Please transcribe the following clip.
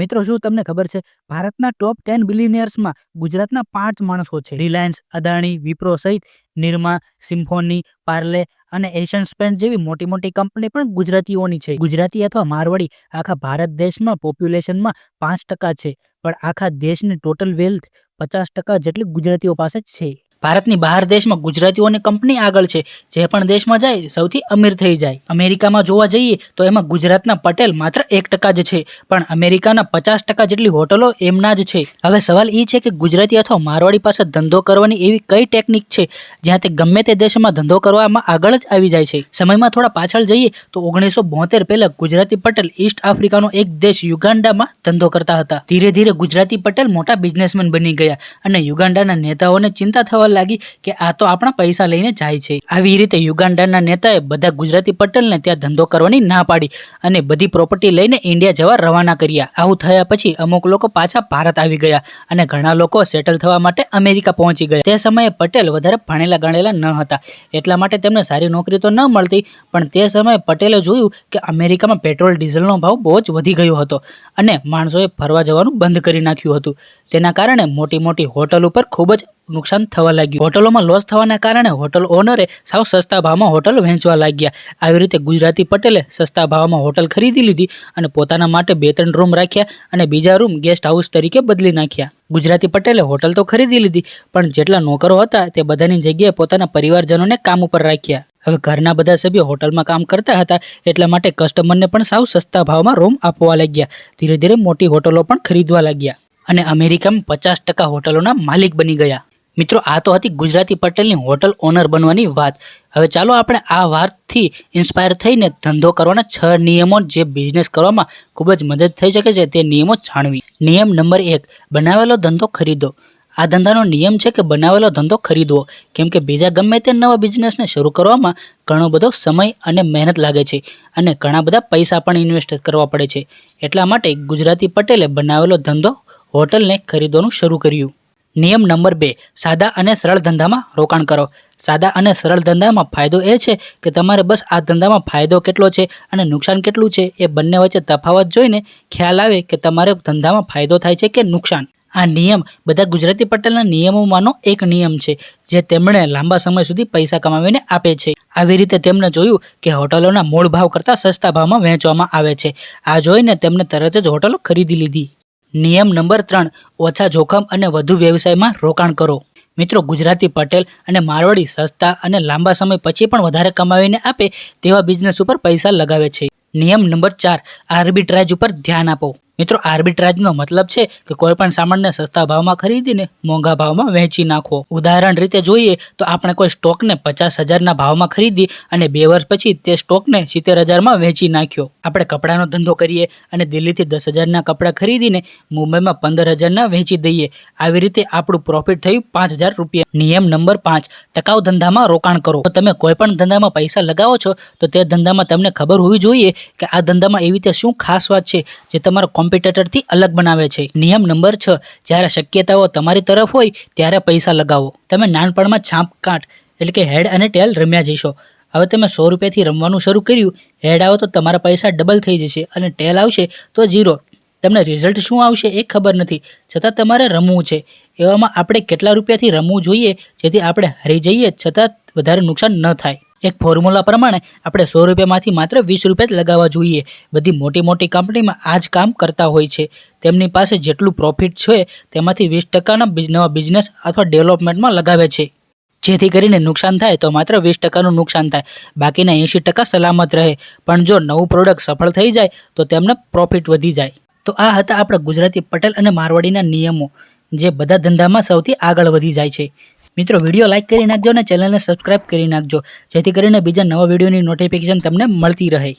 મિત્રો, શું તમને ખબર છે? ભારતના ટોપ ટેન બિલિનિયર્સમાં ગુજરાતના પાંચ માણસો છે. રિલાયન્સ અદાણી વિપ્રો સહિત નિરમા સિમ્ફોની પાર્લે અને એશિયન સ્પેન્ટ જેવી મોટી મોટી કંપની પણ ગુજરાતીઓની છે. ગુજરાતી અથવા મારવાડી આખા ભારત દેશમાં પોપ્યુલેશનમાં પાંચ ટકા છે, પણ આખા દેશની ટોટલ વેલ્થ પચાસ ટકા જેટલી ગુજરાતીઓ પાસે જ છે. ભારતની બહાર દેશમાં ગુજરાતીઓની કંપની આગળ છે. જે પણ દેશમાં જાય, સૌથી અમીર થઈ જાય. અમેરિકામાં જોવા જઈએ, તો એમાં ગુજરાતના પટેલ માત્ર એક ટકા જ છે, પણ અમેરિકાના પચાસ ટકા જેટલી હોટલો એમના જ છે. હવે સવાલ એ છે કે ગુજરાતી અથવા મારવાડી પાસે ધંધો કરવાની એવી કઈ ટેકનિક છે, જ્યાં તે ગમે તે દેશમાં ધંધો કરવામાં આગળ જ આવી જાય છે? સમયમાં થોડા પાછળ જઈએ, તો ઓગણીસો બોતેર પહેલા ગુજરાતી પટેલ ઈસ્ટ આફ્રિકાનો એક દેશ યુગાન્ડામાં ધંધો કરતા હતા. ધીરે ધીરે ગુજરાતી પટેલ મોટા બિઝનેસમેન બની ગયા અને યુગાન્ડાના નેતાઓને ચિંતા થવા લાગી કે આ તો આપણા પૈસા લઈને જાય છે. આવી રીતે યુગાન્ડાના નેતાએ બધા ગુજરાતી પટેલને ત્યાં ધંધો કરવાની ના પાડી અને બધી પ્રોપર્ટી લઈને ઇન્ડિયા જવા રવાના કર્યા. આવું થયા પછી અમુક લોકો પાછા ભારત આવી ગયા અને ઘણા લોકો સેટલ થવા માટે અમેરિકા પહોંચી ગયા. તે સમયે પટેલ વધારે ભણેલા ગણેલા ન હતા. એટલા માટે તેમને સારી નોકરી તો ન મળતી, પણ તે સમયે પટેલે જોયું કે અમેરિકામાં પેટ્રોલ, ડીઝલનો ભાવ બહુ જ વધી ગયો હતો અને માણસોએ ફરવા જવાનું બંધ કરી નાખ્યું હતું. તેના કારણે મોટી મોટી હોટલ ઉપર ખૂબ જ નુકસાન થવા લાગ્યું. હોટલોમાં લોસ થવાના કારણે હોટલ ઓનરે સાવ સસ્તા ભાવમાં હોટલ વહેંચવા લાગ્યા. આવી રીતે ગુજરાતી પટેલે સસ્તા ભાવમાં હોટલ ખરીદી લીધી અને પોતાના માટે બે ત્રણ રૂમ રાખ્યા અને બીજા રૂમ ગેસ્ટ હાઉસ તરીકે બદલી નાખ્યા. ગુજરાતી પટેલે હોટલ તો ખરીદી લીધી, પણ જેટલા નોકરો હતા તે બધાની જગ્યાએ પોતાના પરિવારજનોને કામ ઉપર રાખ્યા. હવે ઘરના બધા સભ્યો હોટલમાં કામ કરતા હતા એટલા માટે કસ્ટમરને પણ સાવ સસ્તા ભાવમાં રૂમ આપવા લાગ્યા. ધીરે ધીરે મોટી હોટલો પણ ખરીદવા લાગ્યા. અને અમેરિકામાં પચાસ ટકા હોટલોના માલિક બની ગયા. મિત્રો, આ તો હતી ગુજરાતી પટેલની હોટલ ઓનર બનવાની વાત. હવે ચાલો આપણે આ વાતથી ઇન્સ્પાયર થઈને ધંધો કરવાના છ નિયમો જે બિઝનેસ કરવામાં ખૂબ જ મદદ થઈ શકે છે, તે નિયમો જાણવી. નિયમ નંબર એક, બનાવેલો ધંધો ખરીદો. આ ધંધાનો નિયમ છે કે બનાવેલો ધંધો ખરીદવો. કેમ કે બીજા ગમે તે નવા બિઝનેસને શરૂ કરવામાં ઘણો બધો સમય અને મહેનત લાગે છે અને ઘણા બધા પૈસા પણ ઇન્વેસ્ટ કરવા પડે છે. એટલા માટે ગુજરાતી પટેલે બનાવેલો ધંધો હોટલને ખરીદવાનું શરૂ કર્યું. નિયમ નંબર બે, સાદા અને સરળ ધંધામાં રોકાણ કરો. સાદા અને સરળ ધંધામાં ફાયદો એ છે કે તમારે બસ આ ધંધામાં ફાયદો કેટલો છે અને નુકસાન કેટલું છે એ બંને વચ્ચે તફાવત જોઈને ખ્યાલ આવે કે તમારે ધંધામાં ફાયદો થાય છે કે નુકસાન. આ નિયમ બધા ગુજરાતી પટેલના નિયમોમાંનો એક નિયમ છે, જે તેમણે લાંબા સમય સુધી પૈસા કમાવીને આપે છે. આવી રીતે તેમણે જોયું કે હોટલોના મૂળ ભાવ કરતાં સસ્તા ભાવમાં વહેંચવામાં આવે છે. આ જોઈને તેમણે તરત જ હોટલો ખરીદી લીધી. નિયમ નંબર ત્રણ, ઓછા જોખમ અને વધુ વ્યવસાયમાં રોકાણ કરો. મિત્રો, ગુજરાતી પટેલ અને મારવાડી સસ્તા અને લાંબા સમય પછી પણ વધારે કમાવીને આપે તેવા બિઝનેસ ઉપર પૈસા લગાવે છે. નિયમ નંબર ચાર આર્બિટ્રાજ ઉપર ધ્યાન આપો. મિત્રો, આર્બિટ્રાજનો મતલબ છે કે કોઈ પણ સામાનને સસ્તા ભાવમાં ખરીદીને મોંઘા ભાવમાં વહેંચી નાખવો. ઉદાહરણ રીતે જોઈએ તો આપણે કોઈ સ્ટોકને પચાસ હજારના ભાવમાં ખરીદી અને બે વર્ષ પછી તે સ્ટોકને સિત્તેર હજારમાં વહેંચી નાખ્યો. આપણે કપડાનો ધંધો કરીએ અને દિલ્હીથી દસ હજારના કપડાં ખરીદીને મુંબઈમાં પંદર હજારના વહેંચી દઈએ. આવી રીતે આપણું પ્રોફિટ થયું પાંચ હજાર રૂપિયા. નિયમ નંબર પાંચ, ટકાઉ ધંધામાં રોકાણ કરો. તો તમે કોઈ પણ ધંધામાં પૈસા લગાવો છો, તો તે ધંધામાં તમને ખબર હોવી જોઈએ કે આ ધંધામાં એવી રીતે શું ખાસ વાત છે, જે તમારા કોમ્પિટેટરથી અલગ બનાવે છે. નિયમ નંબર છ, જ્યારે શક્યતાઓ તમારી તરફ હોય, ત્યારે પૈસા લગાવો. તમે નાનપણમાં છાપ કાંટ, એટલે કે હેડ અને ટેલ રમ્યા જશો. હવે તમે સો રૂપિયાથી રમવાનું શરૂ કર્યું, હેડ આવો તો તમારા પૈસા ડબલ થઈ જશે અને ટેલ આવશે તો ઝીરો. તમને રિઝલ્ટ શું આવશે એ ખબર નથી. છતાં તમારે રમવું છે. એવામાં આપણે કેટલા રૂપિયાથી રમવું જોઈએ, જેથી આપણે હારી જઈએ, છતાં વધારે નુકસાન ન થાય. એક ફોર્મ્યુલા પ્રમાણે આપણે સો રૂપિયામાંથી માત્ર વીસ રૂપિયા જ લગાવવા જોઈએ. બધી મોટી મોટી કંપનીમાં આ જ કામ કરતા હોય છે. તેમની પાસે જેટલું પ્રોફિટ છે, તેમાંથી વીસ ટકાના નવા બિઝનેસ અથવા ડેવલપમેન્ટમાં લગાવે છે. જેથી કરીને નુકસાન થાય તો માત્ર વીસ ટકાનું નુકસાન થાય. બાકીના એંશી ટકા સલામત રહે. પણ જો નવું પ્રોડક્ટ સફળ થઈ જાય, તો તેમને પ્રોફિટ વધી જાય. તો આ હતા આપણા ગુજરાતી પટેલ અને મારવાડીના નિયમો, જે બધા ધંધામાં સૌથી આગળ વધી જાય છે. મિત્રો વીડિયો લાઇક કરી નાખજો અને ચેનલને સબસ્ક્રાઇબ કરી નાખજો. જેથી કરીને બીજા નવા વિડીયોની નોટિફિકેશન તમને મળતી રહે.